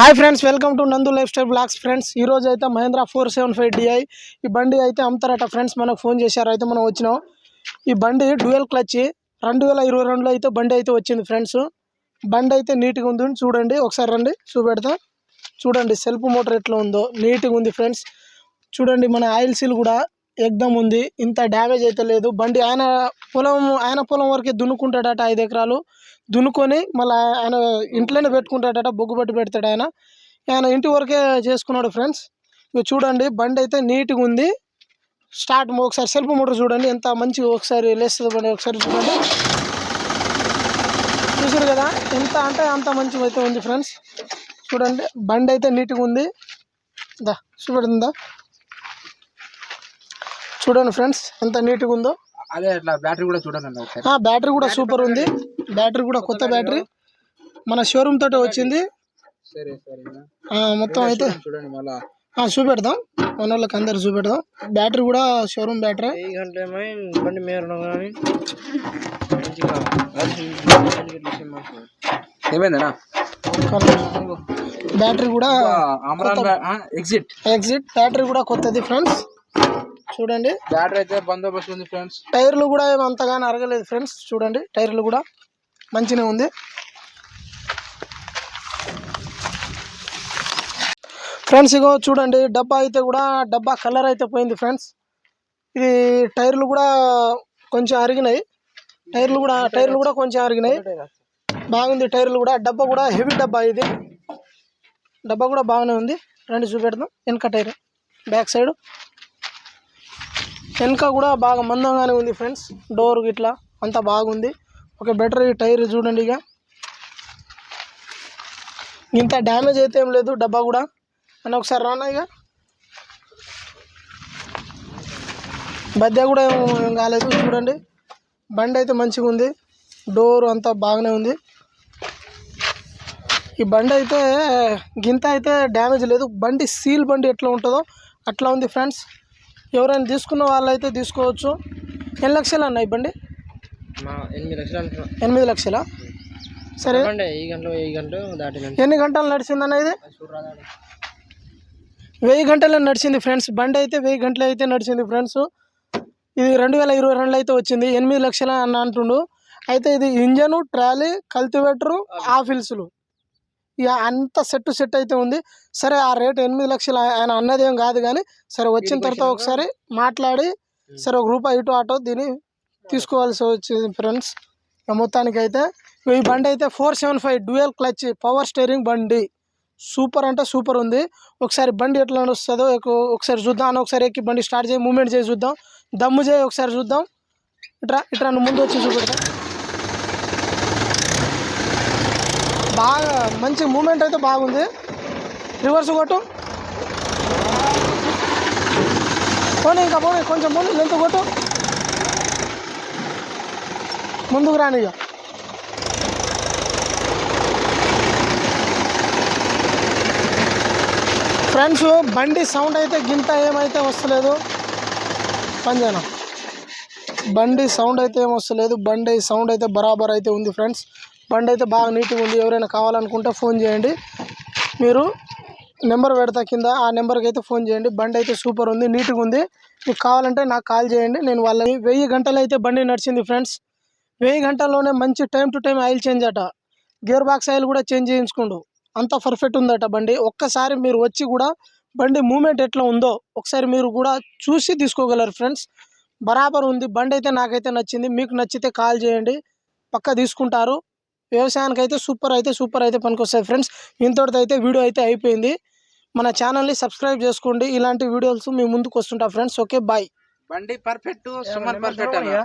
Hi friends welcome to Nandu life style blogs. Friends ఈ రోజు అయితే Mahindra four seven five DI ఈ బండి అయితే అమ్ముతారట ఫ్రెండ్స్ మనకు ఫోన్ చేశారు అయితే మనం వచ్చినాం. ఈ బండి డ్యూయల్ క్లచ్ రెండు వేల ఇరవై రెండులో అయితే బండి అయితే వచ్చింది ఫ్రెండ్స్. బండి అయితే నీట్గా ఉంది చూడండి ఒకసారి రండి చూపెడతా. చూడండి సెల్ఫ్ మోటార్ ఎట్లా ఉందో నీట్గా ఉంది ఫ్రెండ్స్. చూడండి మన ఆయిల్ సీల్ కూడా ఎగ్దమ్ ఉంది. ఇంత డ్యామేజ్ అయితే లేదు. బండి ఆయన పొలం ఆయన పొలం వరకే దున్నుకుంటాడట ఐదు ఎకరాలు. దున్నుకొని మళ్ళీ ఆయన ఇంట్లోనే పెట్టుకుంటాడట బొగ్గు పట్టి పెడతాడు ఆయన. ఆయన ఇంటి వరకే చేసుకున్నాడు ఫ్రెండ్స్. ఇక చూడండి బండి అయితే నీట్గా ఉంది. స్టార్ట్ ఒకసారి సెల్ఫ్ మోటార్ చూడండి ఎంత మంచిగా ఒకసారి లేస్తుంది బండి. ఒకసారి చూడండి. చూసారు కదా ఎంత అంటే అంత మంచిగా అయితే ఉంది ఫ్రెండ్స్. చూడండి బండి అయితే నీట్గా ఉంది. దా చూపెడుతుందా చూడండి ఫ్రెండ్స్ ఎంత నీట్గా ఉందో. అదే అట్లా బ్యాటరీ కూడా చూడండి బ్యాటరీ కూడా సూపర్ ఉంది. బ్యాటరీ కూడా కొత్త బ్యాటరీ. మన షోరూమ్ తోటే వచ్చింది. సరే సరే ఆ, మొత్తం అయితే చూడండి మళ్ళా. ఆ, చూపెడదాం. మన వాళ్ళకి అందరు చూపెడదాం. బ్యాటరీ కూడా షోరూమ్ బ్యాటరీ. బండి ఏమైందనా బ్యాటరీ కూడా ఎగ్జిట్ ఎగ్జిట్ బ్యాటరీ కూడా కొత్తది ఫ్రెండ్స్ చూడండి. బ్యాటరీ అయితే బందోబస్తు ఉంది ఫ్రెండ్స్. టైర్లు కూడా ఏం అంతగానే అరగలేదు ఫ్రెండ్స్. చూడండి టైర్లు కూడా మంచిగా ఉంది. ఫ్రెండ్స్ ఇగో చూడండి డబ్బా అయితే కూడా డబ్బా కలర్ అయితే పోయింది ఫ్రెండ్స్. ఇది టైర్లు కూడా కొంచెం అరిగినాయి. టైర్లు కూడా టైర్లు కూడా కొంచెం అరిగినాయి. బాగుంది టైర్లు కూడా. డబ్బా కూడా హెవీ డబ్బా ఇది. డబ్బా కూడా బాగానే ఉంది. రండి చూపెడదాం. వెనక టైర్ బ్యాక్ సైడ్. వెనక కూడా బాగా మందంగానే ఉంది ఫ్రెండ్స్. డోర్ ఇట్లా అంతా బాగుంది. ఒక బెటర్ టైర్ చూడండి ఇక. ఇంత డ్యామేజ్ అయితే ఏం లేదు డబ్బా కూడా. అని ఒకసారి రానా ఇక? బద్దె కూడా ఏం ఏం కాలేదు చూడండి. బండి అయితే మంచిగా ఉంది. డోర్ అంతా బాగానే ఉంది. ఈ బండి అయితే గింత అయితే డ్యామేజ్ లేదు. బండి సీల్ బండి ఎట్లా ఉంటుందో అట్లా ఉంది ఫ్రెండ్స్. ఎవరైనా తీసుకున్న వాళ్ళు అయితే తీసుకోవచ్చు. ఎన్ని లక్షలు అన్న మా ఎనిమిది లక్షలు ఎనిమిది లక్షల? సరే. ఈ గంటలు గంటలు ఎన్ని గంటలు నడిచిందన్న ఇది? వెయ్యి గంటలే నడిచింది ఫ్రెండ్స్. బండి అయితే వెయ్యి గంటలు అయితే నడిచింది ఫ్రెండ్స్. ఇది రెండు వేల ఇరవై రెండులో అయితే వచ్చింది. ఎనిమిది లక్షల అని అంటుండు. అయితే ఇది ఇంజను ట్రాలీ కల్టివేటరు ఆఫిల్స్లు ఇక అంత సెట్ సెట్ అయితే ఉంది. సరే ఆ రేట్ ఎనిమిది లక్షలు ఆయన అన్నది ఏం కాదు కానీ సరే వచ్చిన తర్వాత ఒకసారి మాట్లాడి సరే ఒక రూపాయి ఇటు ఆటో దీన్ని తీసుకోవాల్సి వచ్చింది ఫ్రెండ్స్ మొత్తానికి అయితే ఈ బండి అయితే four seven five dual clutch power steering బండి. సూపర్ అంటే సూపర్ ఉంది. ఒకసారి బండి ఎట్లా నడుస్తుందో ఒక- ఒకసారి చూద్దాం అని ఒకసారి ఎక్కి బండి స్టార్ట్ చేయి మూమెంట్ చేసి చూద్దాం. దమ్ము చేయి ఒకసారి చూద్దాం. ఇట్రా ఇట్రా నువ్వు ముందు వచ్చి చూపెడతా. బాగా మంచి మూమెంట్ అయితే బాగుంది. రివర్స్ కొట్టు. పోనీ ఇంకా పోనీ కొంచెం ముందు లెంత్ కొట్టు. ముందుకు రాని ఇక. ఫ్రెండ్స్ బండి సౌండ్ అయితే గింత ఏమైతే వస్తలేదు. పంజానా. బండి సౌండ్ అయితే ఏం వస్తలేదు. బండి సౌండ్ అయితే బరాబర్ అయితే ఉంది ఫ్రెండ్స్. బండి అయితే బాగా నీట్గా ఉంది. ఎవరైనా కావాలనుకుంటే ఫోన్ చేయండి. మీరు నెంబర్ పెడతా కింద ఆ నెంబర్కి అయితే ఫోన్ చేయండి. బండి అయితే సూపర్ ఉంది నీట్గా ఉంది. మీకు కావాలంటే నాకు కాల్ చేయండి. నేను వాళ్ళని వెయ్యి గంటలు అయితే బండి నడిచింది ఫ్రెండ్స్. వెయ్యి గంటల్లోనే మంచి time to time oil change అట. గేర్ బాక్స్ ఆయిల్ కూడా చేంజ్ చేయించుకోండు. అంత పర్ఫెక్ట్ ఉందట బండి. ఒక్కసారి మీరు వచ్చి కూడా బండి మూమెంట్ ఎట్లా ఉందో ఒకసారి మీరు కూడా చూసి తీసుకోగలరు ఫ్రెండ్స్. బరాబర్ ఉంది. బండి అయితే నాకైతే నచ్చింది. మీకు నచ్చితే కాల్ చేయండి. పక్క తీసుకుంటారు. వ్యవసాయానికి అయితే సూపర్ అయితే సూపర్ అయితే పనికొస్తాయి ఫ్రెండ్స్. ఇంతటితో అయితే వీడియో అయితే అయిపోయింది. మన ఛానల్ని సబ్స్క్రైబ్ చేసుకోండి. ఇలాంటి వీడియోస్ మీ ముందుకు వస్తుంటా ఫ్రెండ్స్. Okay bye. బండి పర్ఫెక్ట్ సుమన్ పర్ఫెక్ట్ ఓకే.